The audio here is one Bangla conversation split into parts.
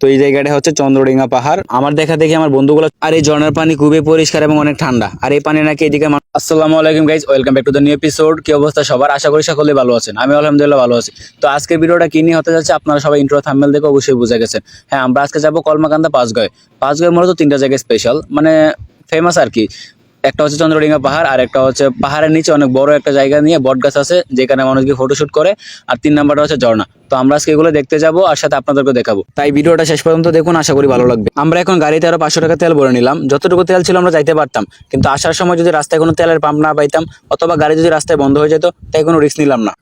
তো এই জায়গাটা হচ্ছে চন্দ্রডিঙ্গা পাহাড়। আমার দেখা দেখি আমার বন্ধুগুলো, আর এই ঝর্ণার পানি খুবই পরিষ্কার এবং অনেক ঠান্ডা। আর এই পানি নাকি এদিকে আসসালামু আলাইকুম guys welcome back to the new episode কি অবস্থা সবার? আশা করি সকলে ভালো আছেন। আমি আলহামদুলিল্লাহ ভালো আছি। তো আজকের ভিডিওটা কি নিয়ে হতে যাচ্ছে আপনারা সবাই ইন্ট্রো থাম্বেল দেখে অবশ্যই বুঝে গেছেন। হ্যাঁ আমরা আজকে যাব কলমাকান্দা পাঁচগয়ে। পাঁচগয় মূলত তিনটা জায়গায় স্পেশাল মানে ফেমাস আর কি। একটা হচ্ছে চন্দ্রডিঙ্গা পাহাড়, আর একটা হচ্ছে পাহাড়ের নিচে অনেক বড় একটা জায়গা নিয়ে বট গাছ আছে, যেখানে মানুষ গিয়ে ফটোশুট করে, আর তিন নাম্বারটা হচ্ছে ঝর্ণা। তো আমরা আজকে এগুলো দেখতে যাব, আর সাথে আপনাদেরকে দেখাবো। তাই ভিডিওটা শেষ পর্যন্ত দেখুন, আশা করি ভালো লাগবে। আমরা এখন গাড়িতে আরও পাঁচশো টাকা তেল ভরে নিলাম। যতটুকু তেল ছিল আমরা যাইতে পারতাম, কিন্তু আসার সময় যদি রাস্তায় কোনো তেলের পাম্প না পাইতাম, অথবা গাড়ি যদি রাস্তায় বন্ধ হয়ে যেত, তাই কোনো রিস্ক নিলাম না।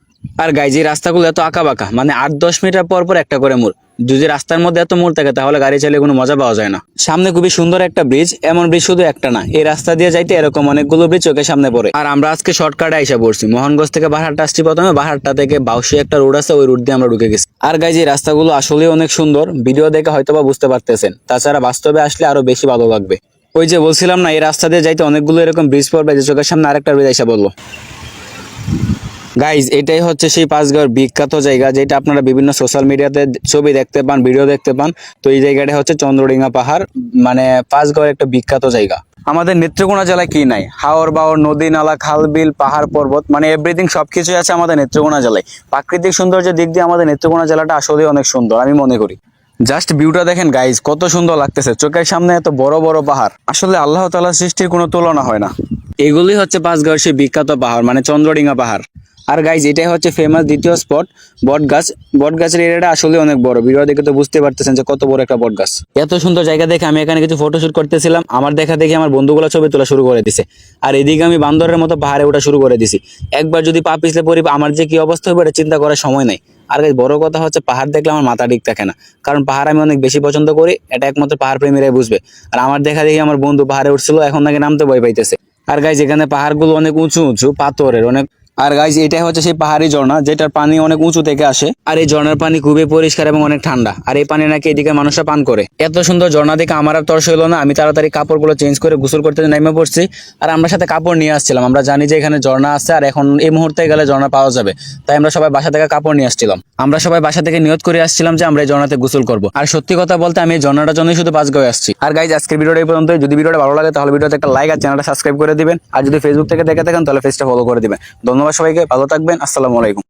আর গাই যে রাস্তাগুলো এত আঁকা বাঁকা মানে আট দশ মিটার পর পর একটা করে মোড়। যদি রাস্তার মধ্যে এত মোড় থাকে, তাহলে গাড়ি চালিয়ে কোনো মজা পাওয়া যায় না। সামনে খুবই সুন্দর একটা ব্রিজ এমন ব্রিজ শুধু একটা না, এই রাস্তা দিয়ে যাইতে এরকম অনেকগুলো ব্রিজ চোখের সামনে পড়ে। আর আমরা আজকে শর্টকাটে আইসা পড়ছি, মোহনগঞ্জ থেকে বাহারটা আসছি প্রথমে, বাহারটা থেকে বাউসি একটা রোড আছে, ওই রোড দিয়ে আমরা ঢুকে গেছি। আর গাই যে রাস্তাগুলো আসলে অনেক সুন্দর ভিডিও দেখে হয়তো বা বুঝতে পারতেছেন। তাছাড়া বাস্তবে আসলে আরও বেশি ভালো লাগবে। ওই যে বলছিলাম না, এই রাস্তা দিয়ে যাইতে অনেকগুলো এরকম ব্রিজ পড়বে, যে চোখের সামনে আরেকটা ব্রিজ এসে বলল গাইজ এটাই হচ্ছে সেই পাঁচগড় বিখ্যাত জায়গা যেটা আপনারা বিভিন্ন সোশ্যাল মিডিয়াতে ছবি দেখতে পান ভিডিও দেখতে পান। তো এই জায়গাটা হচ্ছে চন্দ্রডিঙ্গা পাহাড় মানে পাঁচগড় একটা বিখ্যাত জায়গা। আমাদের নেত্রকোনা জেলায় কি নাই? হাওর বাওর, নদী নালা খাল বিল পাহাড় পর্বত মানে এভরিথিং সবকিছুই আছে আমাদের নেত্রকোনা জেলায়। প্রাকৃতিক সৌন্দর্যের দিক দিয়ে আমাদের নেত্রকোনা জেলাটা আসলে অনেক সুন্দর, আমি মনে করি। জাস্ট ভিউটা দেখেন গাইজ কত সুন্দর লাগতেছে। চোখের সামনে এত বড় বড় পাহাড়। আসলে আল্লাহ তাআলার সৃষ্টির কোনো তুলনা হয় না। এগুলি হচ্ছে পাঁচগড় সেই বিখ্যাত পাহাড় মানে চন্দ্রডিঙ্গা পাহাড়। আর গাইজ এটাই হচ্ছে ফেমাস দ্বিতীয় স্পট বট গাছ। বট গাছের এরিয়াটা আসলে অনেক বড়। ভিডিও দেখে তো বুঝতে পারতেছেন যে কত বড় একটা বট গাছ। এত সুন্দর জায়গা দেখে আমি এখানে কিছু ফটোশুট করতেছিলাম। আমার দেখা দেখে আমার বন্ধুগুলো ছবি তোলা শুরু করে দিছে। আর এদিকে আমি বান্দরের মতো পাহাড়ে ওঠা শুরু করে দিছি। একবার যদি পা পিছলে পড়ি আমার যে কি অবস্থা হবে এটা চিন্তা করার সময় নাই। আর guys, বড় কথা হচ্ছে পাহাড় দেখলে আমার মাথা ঠিক থাকে না। কারণ পাহাড় আমি অনেক বেশি পছন্দ করি এটা একমাত্র পাহাড় প্রেমীরাই বুঝবে। আর আমার দেখা দেখি আমার বন্ধু পাহাড়ে উঠছিল এখন নাকি নামতে ভয় পাইতেছে। আর গাইজ এখানে পাহাড়গুলো অনেক উঁচু উঁচু পাথরের অনেক আর গাইজ এটাই হচ্ছে সেই পাহাড়ি ঝর্ণা, যেটার পানি অনেক উঁচু থেকে আসে। আর এই ঝর্ণার পানি খুবই পরিষ্কার এবং অনেক ঠান্ডা। আর এই পানি নাকি এদিকে মানুষরা পান করে। এত সুন্দর ঝর্ণা দেখে আমার আর তর্স হলো না। আমি তাড়াতাড়ি কাপড়গুলো চেঞ্জ করে গোসল করতে নেমে পড়ছি। আর আমরা সাথে কাপড় নিয়ে আসছিলাম। আমরা জানি যে এখানে ঝর্ণা আছে, আর এখন এই মুহূর্তে গেলে ঝর্ণা পাওয়া যাবে। তাই আমরা সবাই বাসা থেকে কাপড় নিয়ে আসছিলাম। আমরা সবাই বাসা থেকে নিয়ত করে আসছিলাম যে আমরা এই ঝর্ণাতে গোসল করব। আর সত্যি কথা বলতে আমি এই ঝর্ণাটার জন্যই শুধু পাঁচ গয়ে আসছি। আর গাইজ আজকের ভিডিওটা এই পর্যন্ত যদি ভিডিওটা ভালো লাগে তাহলে ভিডিওতে একটা লাইক আর চ্যানেলটা সাবস্ক্রাইব করে দিবেন। আর যদি ফেসবুক থেকে দেখে থাকেন তাহলে ফেসটা ফলো করে দিবেন। ধন্যবাদ সবাইকে, ভালো থাকবেন। আসসালামু আলাইকুম।